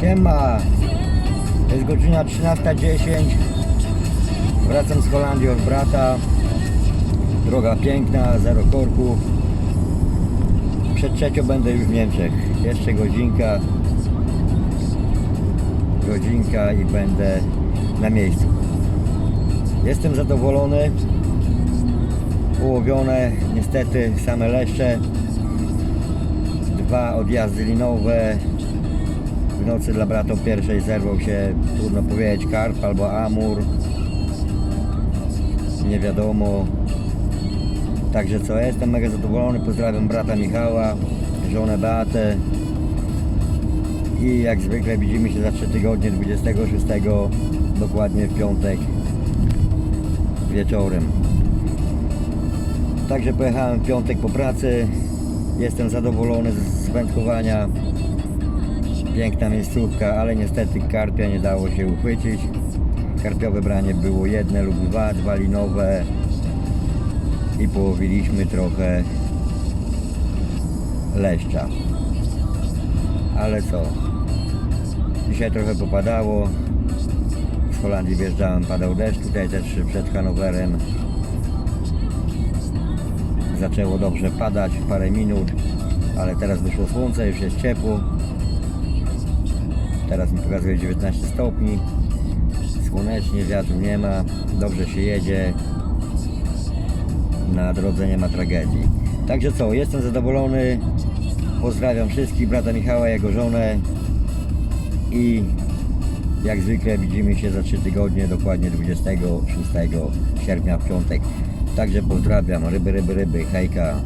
Siema, jest godzina 13.10 Wracam z Holandii od brata. Droga piękna, zero korków Przed trzecią będę już w Niemczech. Jeszcze godzinka. Godzinka i będę na miejscu. Jestem zadowolony. Ułowione niestety same leszcze. Dwa odjazdy linowe w nocy dla brata pierwszej zerwał się, trudno powiedzieć, karp albo amur. Nie wiadomo. Także co, jestem mega zadowolony. Pozdrawiam brata Michała, żonę Beatę. I jak zwykle widzimy się za 3 tygodnie, 26, dokładnie w piątek wieczorem. Także pojechałem w piątek po pracy. Jestem zadowolony z wędkowania. Piękna miejscówka, ale niestety karpia nie dało się uchwycić. Karpiowe branie było jedne lub dwa, dwa linowe i połowiliśmy trochę leszcza. Ale co? Dzisiaj trochę popadało. Z Holandii wjeżdżałem, padał deszcz, tutaj też przed Hanowerem zaczęło dobrze padać, parę minut, ale teraz wyszło słońce, już jest ciepło. Teraz mi pokazuje 19 stopni. Słonecznie, wiatru nie ma. Dobrze się jedzie. Na drodze nie ma tragedii. Także co, jestem zadowolony. Pozdrawiam wszystkich, brata Michała, jego żonę. I jak zwykle widzimy się za 3 tygodnie, dokładnie 26 sierpnia w piątek. Także pozdrawiam, ryby, ryby, ryby, hejka.